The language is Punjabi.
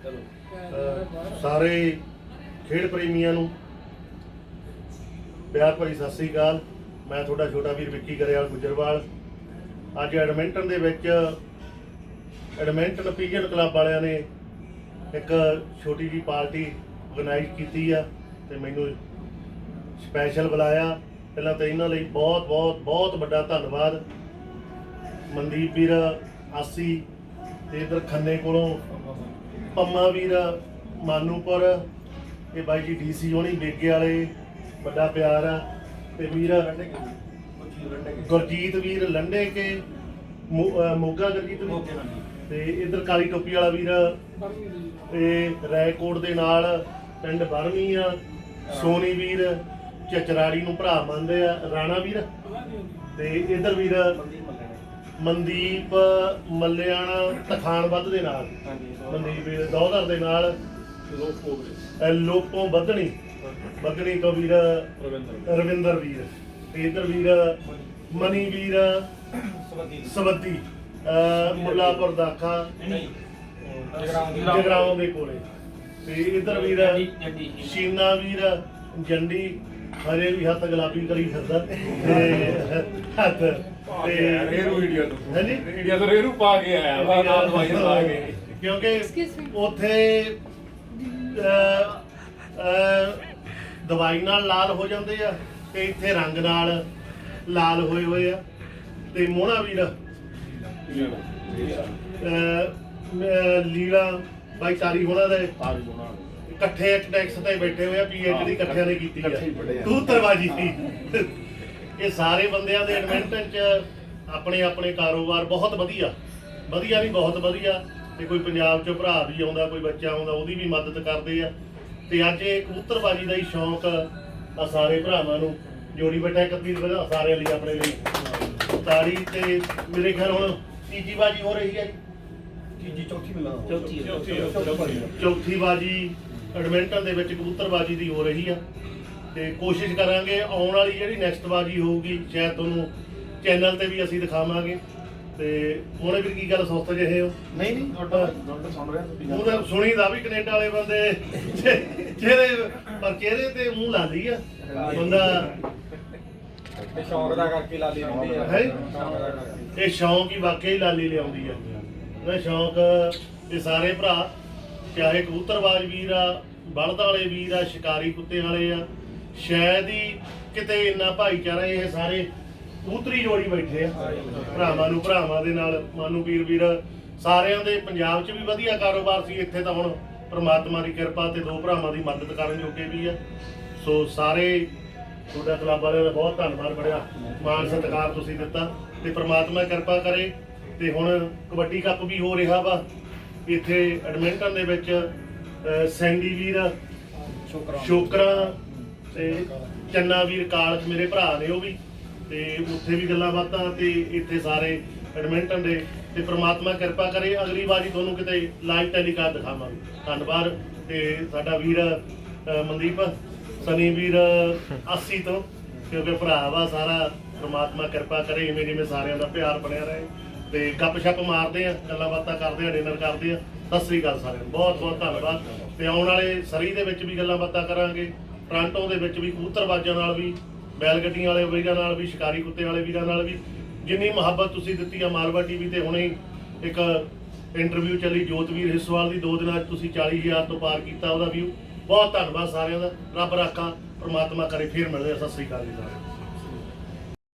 ਅਹ ਸਾਰੇ ਖੇਡ ਪ੍ਰੇਮੀਆਂ ਨੂੰ ਪਿਆਰ ਭਰੀ ਸਤਿ ਸ੍ਰੀ ਅਕਾਲ। ਮੈਂ ਤੁਹਾਡਾ ਛੋਟਾ ਵੀਰ ਵਿੱਕੀ ਗਰੇਵਾਲ ਗੁੱਜਰਵਾਲ। ਅੱਜ ਐਡਮਿੰਟਨ ਦੇ ਵਿੱਚ ਐਡਮਿੰਟਨ ਪੀਜਨ ਕਲੱਬ ਵਾਲਿਆਂ ਨੇ ਇੱਕ ਛੋਟੀ ਜੀ ਪਾਰਟੀ ਆਰਗੇਨਾਈਜ਼ ਕੀਤੀ ਆ ਤੇ ਮੈਨੂੰ ਸਪੈਸ਼ਲ ਬੁਲਾਇਆ। ਪਹਿਲਾਂ ਤਾਂ ਇਹਨਾਂ ਲਈ ਬਹੁਤ ਬਹੁਤ ਬਹੁਤ ਵੱਡਾ ਧੰਨਵਾਦ। ਮਨਦੀਪ ਵੀਰ, ਆਸੀ ਤੇ ਇਧਰ ਖੰਨੇ ਕੋਲੋਂ ਪੰਮਾ ਵੀਰ ਮਾਨੂਪੁਰ ਇਹ ਬਾਈ ਜੀ ਡੀਸੀ ਹੋਣੀ ਬੇਗੇ ਵਾਲੇ ਵੱਡਾ ਪਿਆਰ ਆ। ਤੇ ਵੀਰ ਗੁਰਜੀਤ ਵੀਰ ਲੰਡੇ ਕੇ ਮੋਗਾ ਗੁਰਜੀਤ ਵੀਰ। ਤੇ ਇਧਰ ਕਾਲੀ ਟੋਪੀ ਵਾਲਾ ਵੀਰ। ਤੇ ਰੈਕੋਰਡ ਦੇ ਨਾਲ ਪਿੰਡ ਬਰਮੀ ਆ। ਸੋਨੀ ਵੀਰ ਚਚਰਾੜੀ ਨੂੰ ਭਰਾ ਮੰਨਦੇ ਆ। ਰਾਣਾ ਵੀਰ। ਤੇ ਇਧਰ ਵੀਰ ਮਨਦੀਪ ਮੱਲਿਆਣਾ ਤਖਾਨ ਵੱਧ ਦੇ ਨਾਲ। ਮਨਦੀਪ ਵੀਰ ਦੌਦਰ ਦੇ ਨਾਲ। ਅਹ ਲੋਪੋਂ ਵਧਣੀ ਵਧਣੀ ਤੋਂ ਵੀਰ ਰਵਿੰਦਰ ਵੀਰ। ਤੇ ਇਧਰ ਵੀਰ ਮਨੀ ਵੀਰ ਸਵੱਦੀ। ਅਹ ਮੁੱਲਾਪੁਰ ਦਾਖਾ ਜਗਰਾਉਂ ਦੇ। ਕੋਲੇ। ਤੇ ਇਧਰ ਵੀਰ ਸ਼ੀਨਾ ਵੀਰ ਜੰਡੀ। ਹਰੇ ਵੀ ਹੱਥ ਗੁਲਾਬੀ ਕਰੀ ਫਿਰਦਾ ਤੇ ਹੱਥ ਤੇ ਰੇਰੂ ਵੀਡੀਓ ਤੋਂ। ਹਾਂਜੀ? ਵੀਡੀਓ ਤੋਂ ਰੇਰੂ ਪਾ ਕੇ ਆਇਆ ਵਾ ਨਾਲ ਦਵਾਈ ਲਾ ਕੇ। ਕਿਉਂਕਿ. ਉੱਥੇ ਦਵਾਈ ਨਾਲ ਲਾਲ ਹੋ ਜਾਂਦੇ ਆ ਤੇ ਇੱਥੇ ਰੰਗ ਨਾਲ ਲਾਲ ਹੋਏ ਹੋਏ ਆ ਤੇ ਮੋਹਣਾ ਵੀਰ ਲੀਲਾ ਬਾਈ ਤਾਰੀ ਹੋਣਾ ਦੇ। ਇਕੱਠੇ ਇੱਕ ਟੈਕਸ ਤੇ ਬੈਠੇ ਹੋਏ ਆ ਪੀਐਚਡੀ ਇਕੱਠਿਆਂ ਨੇ ਕੀਤੀ ਆ। ਤੂੰ ਤਰਵਾਜੀ ਸੀ ਇਹ ਸਾਰੇ ਬੰਦਿਆਂ ਦੇ ਐਡਮਿੰਟਨ ਚ ਆਪਣੇ ਆਪਣੇ ਕਾਰੋਬਾਰ ਬਹੁਤ ਵਧੀਆ। ਵਧੀਆ ਨਹੀਂ ਬਹੁਤ ਵਧੀਆ। ਤੇ ਕੋਈ ਪੰਜਾਬ ਚੋਂ ਭਰਾ ਵੀ ਆਉਂਦਾ ਕੋਈ ਬੱਚਾ ਆਉਂਦਾ ਉਹਦੀ ਵੀ ਮਦਦ ਕਰਦੇ ਆ। ਤੇ ਅੱਜ ਇਹ ਕਬੂਤਰਬਾਜੀ ਦਾ ਹੀ ਸ਼ੌਂਕ ਆ ਸਾਰੇ ਭਰਾਵਾਂ ਨੂੰ। ਜੋੜੀ ਬੈਠਾ ਇਕੱਤੀ ਵਧਾ ਸਾਰਿਆਂ ਲਈ ਆਪਣੇ ਲਈ। ਤਾੜੀ ਤੇ ਮੇਰੇ ਖਿਆਲ ਹੁਣ ਤੀਜੀ ਬਾਜੀ ਹੋ ਰਹੀ ਹੈ ਜੀ। ਚੌਥੀ ਮਿਲਾ ਚੌਥੀ ਚੌਥੀ ਬਾਜੀ ਐਡਮਿੰਟਨ ਦੇ ਵਿੱਚ ਕਬੂਤਰਬਾਜੀ ਦੀ ਹੋ ਰਹੀ ਆ ਤੇ ਕੋਸ਼ਿਸ਼ ਕਰਾਂਗੇ ਆਉਣ ਵਾਲੀ ਜਿਹੜੀ ਨੈਕਸਟ ਬਾਜੀ ਹੋਊਗੀ ਸ਼ਾਇਦ ਤੁਹਾਨੂੰ ਚੈਨਲ ਤੇ ਵੀ ਅਸੀਂ ਦਿਖਾਵਾਂਗੇ। ਤੇ ਉਹਨੇ ਵੀ ਕੀ ਗੱਲ ਸੁਸਤ ਜਿਹੇ ਹੋ? ਨਹੀਂ ਨਹੀਂ ਤੁਹਾਡਾ ਤੁਹਾਡਾ ਸੁਣ ਰਿਹਾ ਉਹ ਤਾਂ ਸੁਣੀਦਾ ਵੀ ਕੈਨੇਡਾ ਵਾਲੇ ਬੰਦੇ ਚਿਹਰੇ ਪਰ ਚਿਹਰੇ ਤੇ ਮੂੰਹ ਲਾਦੀ ਆ। ਬੰਦਾ ਤੇ ਸ਼ੌਂਕ ਦਾ ਕਰਕੇ ਲਾ ਲਈ ਰਹਿੰਦੇ ਆ। ਹੈਂ? ਦਾ ਇਹ ਸ਼ੌਂਕ ਹੀ ਵਾਕਈ ਲਾਲੀ ਲਿਆਉਂਦੀ ਆ। ਇਹ ਸ਼ੌਂਕ ਇਹ ਸਾਰੇ ਭਰਾ ਚਾਹੇ ਕਬੂਤਰਬਾਜ਼ ਵੀਰ ਆ, ਬਲਦ ਵਾਲੇ ਵੀਰ ਆ, ਸ਼ਿਕਾਰੀ ਕੁੱਤੇ ਵਾਲੇ ਆ, ਸ਼ਾਇਦ ਹੀ ਕਿਤੇ ਇੰਨਾ ਭਾਈਚਾਰਾ ਇਹ ਸਾਰੇ ਕਬੂਤਰੀ ਜੋੜੀ ਬੈਠੇ ਆ। ਭਰਾਵਾਂ ਨੂੰ ਭਰਾਵਾਂ ਦੇ ਨਾਲ, ਮਾਨੂ ਵੀਰ ਵੀਰ, ਸਾਰਿਆਂ ਦੇ ਪੰਜਾਬ 'ਚ ਵੀ ਵਧੀਆ ਕਾਰੋਬਾਰ ਸੀ, ਇੱਥੇ ਤਾਂ ਹੁਣ ਪ੍ਰਮਾਤਮਾ ਦੀ ਕਿਰਪਾ ਤੇ ਦੋ ਭਰਾਵਾਂ ਦੀ ਮਦਦ ਕਰਨ ਜੋਗੇ ਵੀ ਆ। ਸੋ ਸਾਰੇ ਤੁਹਾਡਾ ਕਲੱਬ ਵਾਲਿਆਂ ਦਾ ਬਹੁਤ ਧੰਨਵਾਦ ਬੜਿਆ। ਮਾਣ ਸਤਿਕਾਰ ਤੁਸੀਂ ਦਿੱਤਾ ਤੇ ਪ੍ਰਮਾਤਮਾ ਕਿਰਪਾ ਕਰੇ ਤੇ ਹੁਣ ਕਬੱਡੀ ਕੱਪ ਵੀ ਹੋ ਰਿਹਾ ਵਾ। ਇੱਥੇ ਐਡਮਿੰਟਨ ਦੇ ਵਿੱਚ ਸੈਂਡੀ ਵੀਰ ਸ਼ੋਕਰਾ ਤੇ ਚੰਨਾ ਵੀਰ ਕਾਲਜ ਮੇਰੇ ਭਰਾ ਨੇ ਉਹ ਵੀ। ਤੇ ਉੱਥੇ ਵੀ ਗੱਲਾਂ ਬਾਤਾਂ ਤੇ ਇੱਥੇ ਸਾਰੇ ਐਡਮਿੰਟਨ ਦੇ। ਤੇ ਪ੍ਰਮਾਤਮਾ ਕਿਰਪਾ ਕਰੇ ਅਗਲੀ ਵਾਰੀ ਤੁਹਾਨੂੰ ਕਿਤੇ ਲਾਈਵ ਟੈਲੀਕਾਸਟ ਦਿਖਾਵਾਂਗੇ। ਧੰਨਵਾਦ। ਤੇ ਸਾਡਾ ਵੀਰ ਮਨਦੀਪ ਸਨੀ ਵੀਰ 80 ਤੋਂ ਕਿਉਂਕਿ ਭਰਾ ਵਾ ਸਾਰਾ। ਪ੍ਰਮਾਤਮਾ ਕਿਰਪਾ ਕਰੇ ਇਵੇਂ ਜਿਵੇਂ ਸਾਰਿਆਂ ਦਾ ਪਿਆਰ ਬਣਿਆ ਰਹੇ। ਤੇ ਗੱਪ-ਸ਼ੱਪ ਮਾਰਦੇ ਆ, ਗੱਲਾਂ ਬਾਤਾਂ ਕਰਦੇ ਆ, ਡਿਨਰ ਕਰਦੇ ਆ। ਸਤਿ ਸ੍ਰੀ ਅਕਾਲ ਸਾਰਿਆਂ ਨੂੰ। ਬਹੁਤ ਬਹੁਤ ਧੰਨਵਾਦ। ਤੇ ਆਉਣ ਵਾਲੇ ਸਰੀ ਦੇ ਵਿੱਚ ਵੀ ਗੱਲਾਂ ਬਾਤਾਂ ਕਰਾਂਗੇ। ਟ੍ਰਾਂਟੋ ਦੇ ਵਿੱਚ ਵੀ, ਕਬੂਤਰਬਾਜ਼ਾਂ ਨਾਲ ਵੀ ਬੈਲ ਗੱਡੀਆਂ ਵਾਲੇ ਵੀਰਾਂ ਨਾਲ ਵੀ, ਸ਼ਿਕਾਰੀ ਕੁੱਤੇ ਵਾਲੇ ਵੀਰਾਂ ਨਾਲ ਵੀ। ਜਿੰਨੀ ਮੁਹੱਬਤ ਤੁਸੀਂ ਦਿੱਤੀ ਆ ਮਾਲਵਾ ਟੀਵੀ ਤੇ, ਹੁਣੇ ਇੱਕ ਇੰਟਰਵਿਊ ਚੱਲੀ ਜੋਤਵੀਰ ਹਿੱਸਵਾਲ ਦੀ। ਦੋ ਦਿਨਾਂ 'ਚ ਤੁਸੀਂ 40000 ਤੋਂ ਪਾਰ ਕੀਤਾ ਉਹਦਾ ਵਿਊ ਬਹੁਤ ਧੰਨਵਾਦ ਸਾਰਿਆਂ ਦਾ। ਰੱਬ ਰਾਖਾ, ਪਰਮਾਤਮਾ ਕਰੇ, ਫਿਰ ਮਿਲਦੇ ਆ। ਸਤਿ ਸ੍ਰੀ ਅਕਾਲ ਜੀ ਸਾਰਿਆਂ ਨੂੰ।